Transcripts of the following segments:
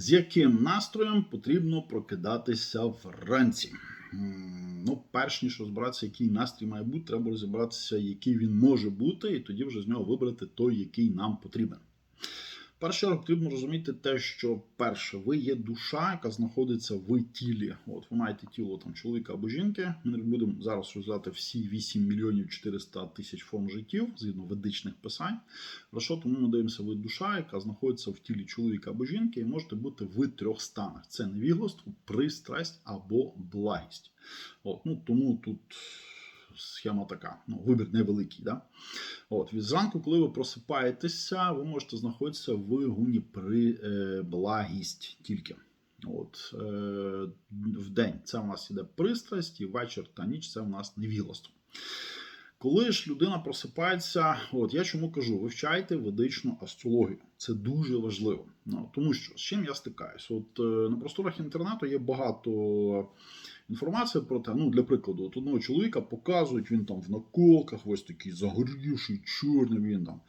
З яким настроєм потрібно прокидатися вранці? Ну, перш ніж розбиратися, який настрій має бути, треба розібратися, який він може бути, і тоді вже з нього вибрати той, який нам потрібен. Перше потрібно розуміти те, що перше, ви є душа, яка знаходиться в тілі. От ви маєте тіло там чоловіка або жінки. Ми не будемо зараз розглядати всі 8 мільйонів 400 тисяч форм життів згідно ведичних писань. Хорошо, тому ми дивимося, ви душа, яка знаходиться в тілі чоловіка або жінки, і можете бути в трьох станах: це невігластво, пристрасть або благість. От, ну тому тут. Схема така, ну, вибір невеликий. Да? От, від зранку, коли ви просипаєтеся, ви можете знаходитися в гуні при е, благість тільки. От, е, в день це у нас іде пристрасть, і вечір та ніч це у нас невігластво. Коли ж людина просипається, от я чому кажу, вивчайте ведичну астрологію. Це дуже важливо. Ну, тому що з чим я стикаюся? От е, на просторах інтернету є багато інформації про те, ну для прикладу, от одного чоловіка показують, він там в наколках, ось такий загорівший, чорний, він там.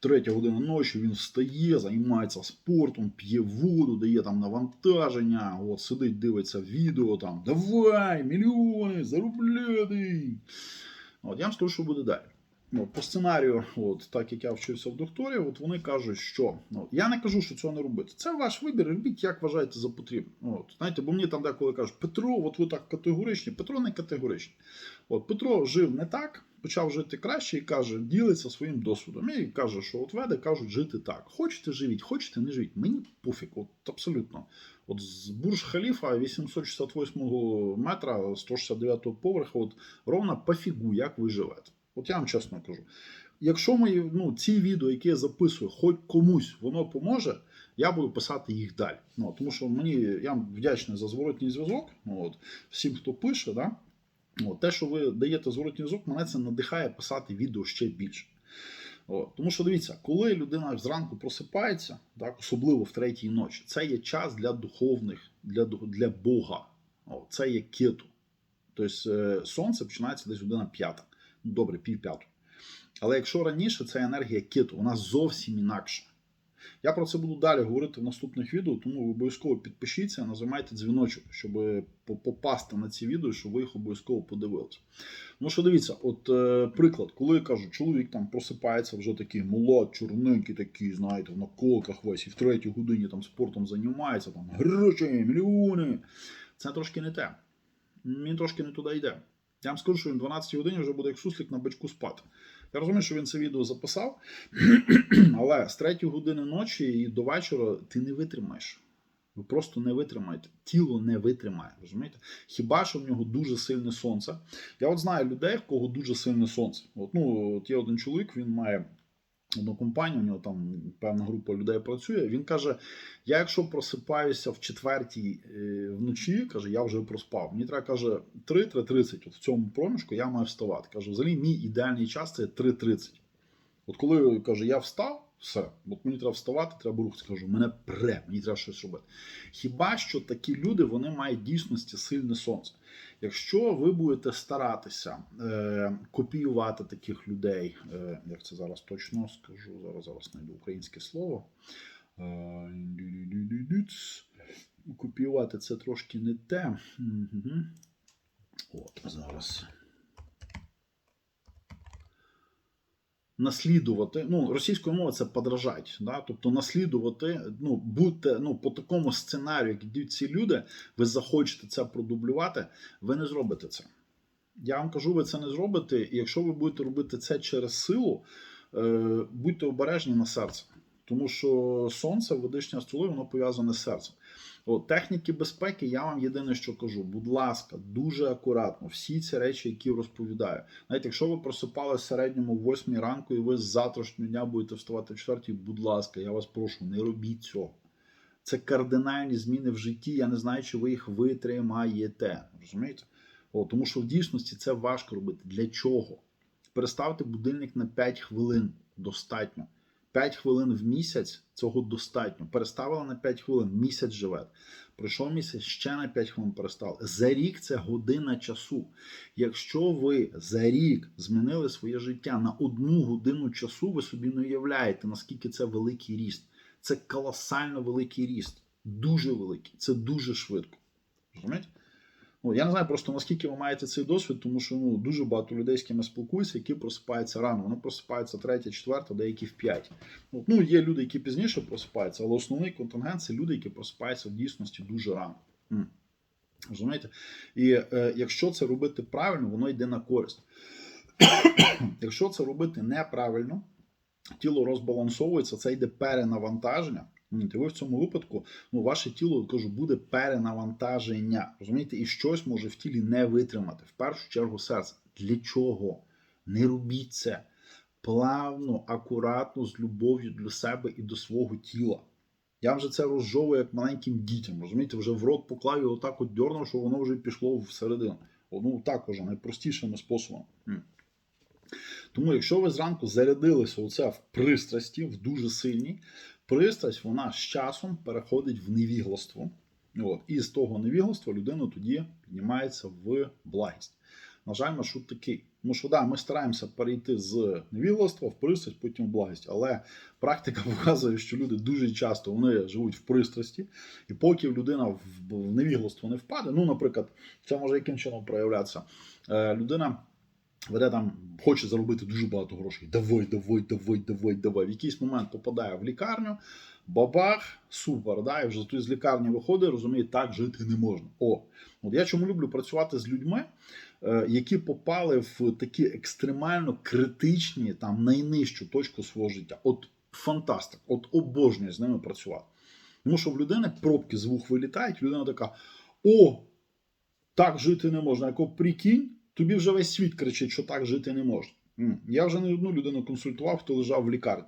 Третя година ночі він встає, займається спортом, п'є воду, дає там навантаження, от сидить, дивиться відео там. Давай, мільйони, заробляти. От, я вам скажу, що буде далі. От, по сценарію, от, так як я вчився в докторі, от вони кажуть, що ну, я не кажу, що цього не робити. Це ваш вибір, робіть, як вважаєте за потрібне. От, знаєте, бо мені там деколи кажуть, Петро, от ви так категоричні, Петро не категоричний. От Петро жив не так, почав жити краще і каже, ділиться своїм досвідом. І каже, що от веди кажуть жити так. Хочете живіть, хочете не живіть. Мені пофіг, от абсолютно. От з Бурж Халіфа 868 метра, 169 поверха, от ровно пофігу, як ви живете. От я вам чесно кажу. Якщо мої ну, ці відео, які я записую, хоч комусь воно поможе, я буду писати їх далі. Ну, тому що мені я вдячний за зворотній зв'язок. Ну, От, всім, хто пише, да? От, те, що ви даєте зворотній зв'язок, мене це надихає писати відео ще більше. От, тому що дивіться, коли людина зранку просипається, так, особливо в третій ночі, це є час для духовних, для, для Бога. От, це є кету. Тобто е, сонце починається десь година п'ята. Ну, добре, пів п'яту. Але якщо раніше це енергія кету, вона зовсім інакша. Я про це буду далі говорити в наступних відео, тому ви обов'язково підпишіться, нажимайте дзвіночок, щоб попасти на ці відео, щоб ви їх обов'язково подивилися. Ну що дивіться, от е, приклад, коли я кажу, чоловік там просипається вже такий молод, чорненький такий, знаєте, в наколках весь, і в третій годині там спортом займається, там гроші, мільйони. Це трошки не те. Він трошки не туди йде. Я вам скажу, що він 12 годині вже буде як суслик на бачку спати. Я розумію, що він це відео записав, але з 3 години ночі і до вечора ти не витримаєш. Ви просто не витримаєте. Тіло не витримає, розумієте? Хіба що в нього дуже сильне сонце. Я от знаю людей, в кого дуже сильне сонце. От, ну, от є один чоловік, він має одну компанію, у нього там певна група людей працює. Він каже: я, якщо просипаюся в четвертій е, вночі, каже, я вже проспав. Мені треба каже 3-3.30. От в цьому проміжку я маю вставати. Каже, взагалі, мій ідеальний час це 3.30. От коли каже, я встав, все, от мені треба вставати, треба рухатися. Кажу, мене пре, мені треба щось робити. Хіба що такі люди вони мають дійсності сильне сонце? Якщо ви будете старатися е, копіювати таких людей, е, як це зараз точно скажу, зараз зараз знайду українське слово. Е. Копіювати це трошки не те. От зараз. Наслідувати, ну, російською мовою це подражать, да? тобто наслідувати, ну, будьте ну, по такому сценарію, як йдуть ці люди, ви захочете це продублювати, ви не зробите це. Я вам кажу, ви це не зробите, і якщо ви будете робити це через силу, е, будьте обережні на серце. Тому що сонце в ведичній астрології, воно пов'язане з серцем. От, техніки безпеки, я вам єдине, що кажу, будь ласка, дуже акуратно, всі ці речі, які розповідаю. Навіть якщо ви просипали в середньому в 8 ранку і ви з завтрашнього дня будете вставати в 4, будь ласка, я вас прошу, не робіть цього. Це кардинальні зміни в житті. Я не знаю, чи ви їх витримаєте. Розумієте? О, тому що в дійсності це важко робити. Для чого? Переставте будильник на 5 хвилин. Достатньо. 5 хвилин в місяць цього достатньо. Переставили на 5 хвилин, місяць живе. Пройшов місяць, ще на 5 хвилин перестали. За рік це година часу. Якщо ви за рік змінили своє життя на одну годину часу, ви собі не уявляєте, наскільки це великий ріст. Це колосально великий ріст. Дуже великий. Це дуже швидко. Розумієте? Ну, я не знаю просто наскільки ви маєте цей досвід, тому що ну, дуже багато людей, з ким я спілкуюся, які просипаються рано. Вони просипаються третя, четверта, деякі в п'ять. Ну, ну, є люди, які пізніше просипаються, але основний контингент це люди, які просипаються в дійсності дуже рано. Розумієте? І е, якщо це робити правильно, воно йде на користь. якщо це робити неправильно, тіло розбалансовується, це йде перенавантаження. То ви в цьому випадку, ну, ваше тіло кажу, буде перенавантаження. Розумієте, і щось може в тілі не витримати. В першу чергу серце. Для чого? Не робіть це плавно, акуратно, з любов'ю до себе і до свого тіла. Я вже це розжовую як маленьким дітям. Розумієте, вже в рот поклав і отак от дьорнув, що воно вже пішло всередину. Ну, так уже найпростішими способами. Тому, якщо ви зранку зарядилися оце в пристрасті, в дуже сильній, пристрасть вона з часом переходить в невігластво. От. І з того невігластва людина тоді піднімається в благість. На жаль, маршрут такий. Тому що да, ми стараємося перейти з невігластва в пристрасть, потім в благість. Але практика показує, що люди дуже часто вони живуть в пристрасті, і поки людина в в невігластво не впаде, ну, наприклад, це може яким чином проявлятися. Е, людина веде там, хоче заробити дуже багато грошей. Давай, давай, давай, давай, давай. В якийсь момент попадає в лікарню, бабах, супер, да, і вже тут з лікарні виходить, розуміє, так жити не можна. О, от я чому люблю працювати з людьми, е, які попали в такі екстремально критичні, там найнижчу точку свого життя. От фантастик, от обожнюю з ними працювати. Тому що в людини пробки з вух вилітають, людина така: о, так жити не можна. Яко прикинь, тобі вже весь світ кричить, що так жити не можна. Я вже не одну людину консультував, хто лежав в лікарні.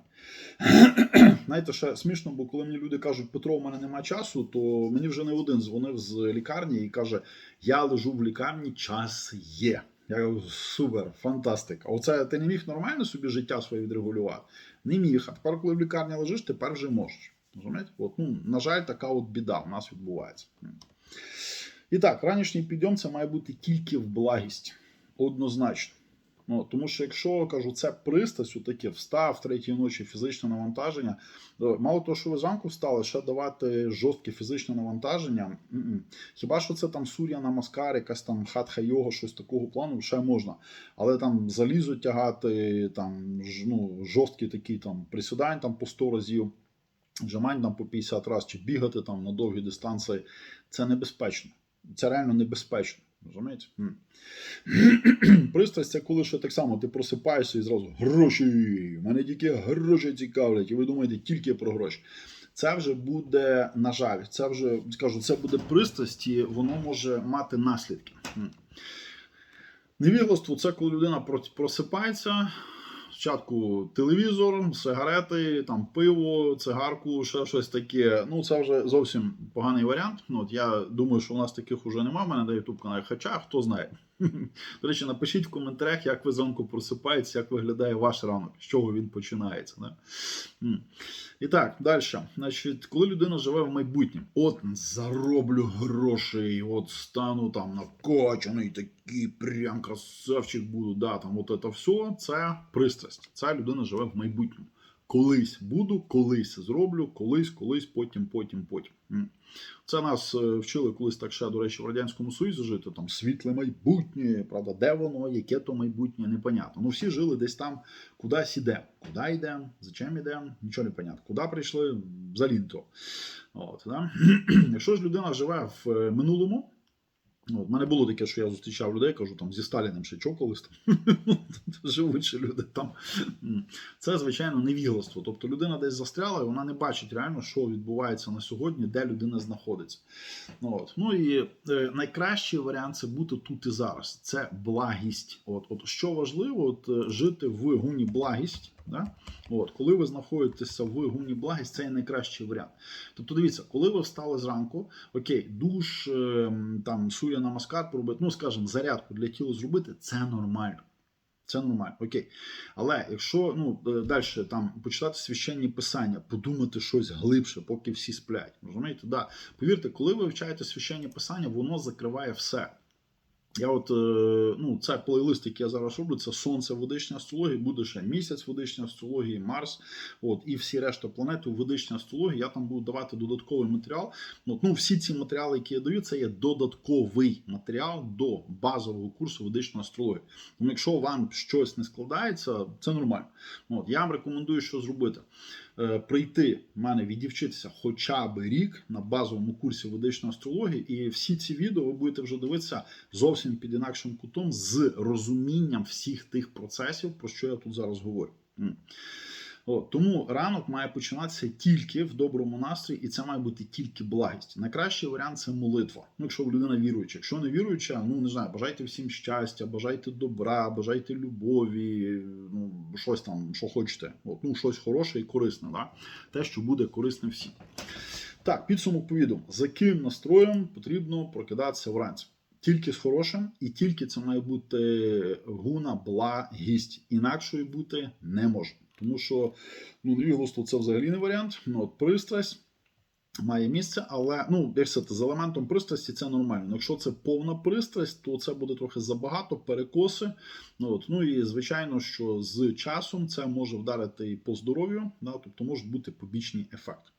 Знаєте, ще смішно, бо коли мені люди кажуть, Петро, у мене немає часу, то мені вже не один дзвонив з лікарні і каже: Я лежу в лікарні, час є. Я кажу, супер, фантастика. Оце ти не міг нормально собі життя своє відрегулювати? Не міг. А тепер, коли в лікарні лежиш, тепер вже можеш. Розумієте? От, ну, на жаль, така от біда у нас відбувається. І так, ранішній підйом це має бути тільки в благість. Однозначно. Ну, тому що якщо кажу, це пристрасть, таке встав третій ночі фізичне навантаження. Мало того, що ви зранку встали, ще давати жорстке фізичне навантаження. м-м. Хіба що це там сур'я на маскар, якась там хатха йога, щось такого плану, ще можна. Але там залізо тягати, там ну, жорсткі такі там присідань там по 100 разів, вжимань там по 50 разів, чи бігати там на довгі дистанції, це небезпечно. Це реально небезпечно. Розумієте? Пристрасть це коли що так само ти просипаєшся і зразу гроші. Мене тільки гроші цікавлять, і ви думаєте тільки про гроші. Це вже буде, на жаль, це вже скажу, це буде пристрасть, і воно може мати наслідки. Невігластво це коли людина просипається. Спочатку телевізор, сигарети, там пиво, цигарку, ще щось таке. Ну, це вже зовсім поганий варіант. Ну, от я думаю, що у нас таких уже немає. У мене на YouTube каналі. Хача, хто знає. До речі, напишіть в коментарях, як ви зранку просипаєтеся, як виглядає ваш ранок, з чого він починається. Да? І так, далі. Значить, коли людина живе в майбутньому, от зароблю грошей, от стану там накачаний, такий прям красавчик буду. Да, там от це все, це пристрасть. Ця людина живе в майбутньому. Колись буду, колись зроблю, колись, колись, потім, потім, потім. Це нас е, вчили колись так ще, до речі, в Радянському Союзі жити, там світле майбутнє, правда, де воно, яке то майбутнє, непонятно. Ну всі жили десь там, кудись ідемо. Куди йдемо, зачем йдемо, нічого не понятно. Куди прийшли, взагалі то. От, да? Якщо ж людина живе в е, минулому, Ну, от, мене було таке, що я зустрічав людей, кажу, там зі Сталіним ще чокались. Живуть ще люди там. Це, звичайно, невігластво. Тобто людина десь застряла, і вона не бачить реально, що відбувається на сьогодні, де людина знаходиться. Ну, От. Ну і е, найкращий варіант це бути тут і зараз. Це благість. От, от що важливо, от, е, жити в гуні благість. Да? От, коли ви знаходитеся в гуні благість, це є найкращий варіант. Тобто, дивіться, коли ви встали зранку, окей, душ, ем, там суря намаскар поробити, ну скажімо, зарядку для тіла зробити, це нормально. Це нормально, окей. Але якщо ну, далі там почитати священні писання, подумати щось глибше, поки всі сплять. Розумієте? Да. Повірте, коли ви вивчаєте священні писання, воно закриває все. Я от, е, ну, це плейлист, який я зараз роблю, це Сонце ведичня астрології, буде ще місяць ведичня астрології, Марс, от, і всі решта планети у ведичній астрології. Я там буду давати додатковий матеріал. От, ну, всі ці матеріали, які я даю, це є додатковий матеріал до базового курсу ведичної астрології. Тому якщо вам щось не складається, це нормально. От, я вам рекомендую, що зробити. Е, Прийти в мене відівчитися хоча б рік на базовому курсі ведичної астрології, і всі ці відео ви будете вже дивитися зовсім під інакшим кутом з розумінням всіх тих процесів, про що я тут зараз говорю. От, тому ранок має починатися тільки в доброму настрої, і це має бути тільки благість. Найкращий варіант це молитва. Ну, якщо людина віруюча. Якщо не віруюча, ну не знаю, бажайте всім щастя, бажайте добра, бажайте любові, ну щось там, що хочете. От, ну, щось хороше і корисне, да? те, що буде корисне всім. Так, підсумок повідом. За яким настроєм потрібно прокидатися вранці? Тільки з хорошим, і тільки це має бути гуна, благість. Інакшої бути не може. Тому що ну, невігластво це взагалі не варіант. Ну, от пристрасть має місце, але ну, як сказати, з елементом пристрасті це нормально. Ну, Якщо це повна пристрасть, то це буде трохи забагато, перекоси. Ну, от, ну і звичайно, що з часом це може вдарити і по здоров'ю, да, тобто можуть бути побічні ефекти.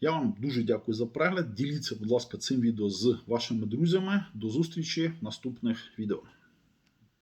Я вам дуже дякую за перегляд. Діліться, будь ласка, цим відео з вашими друзями. До зустрічі в наступних відео.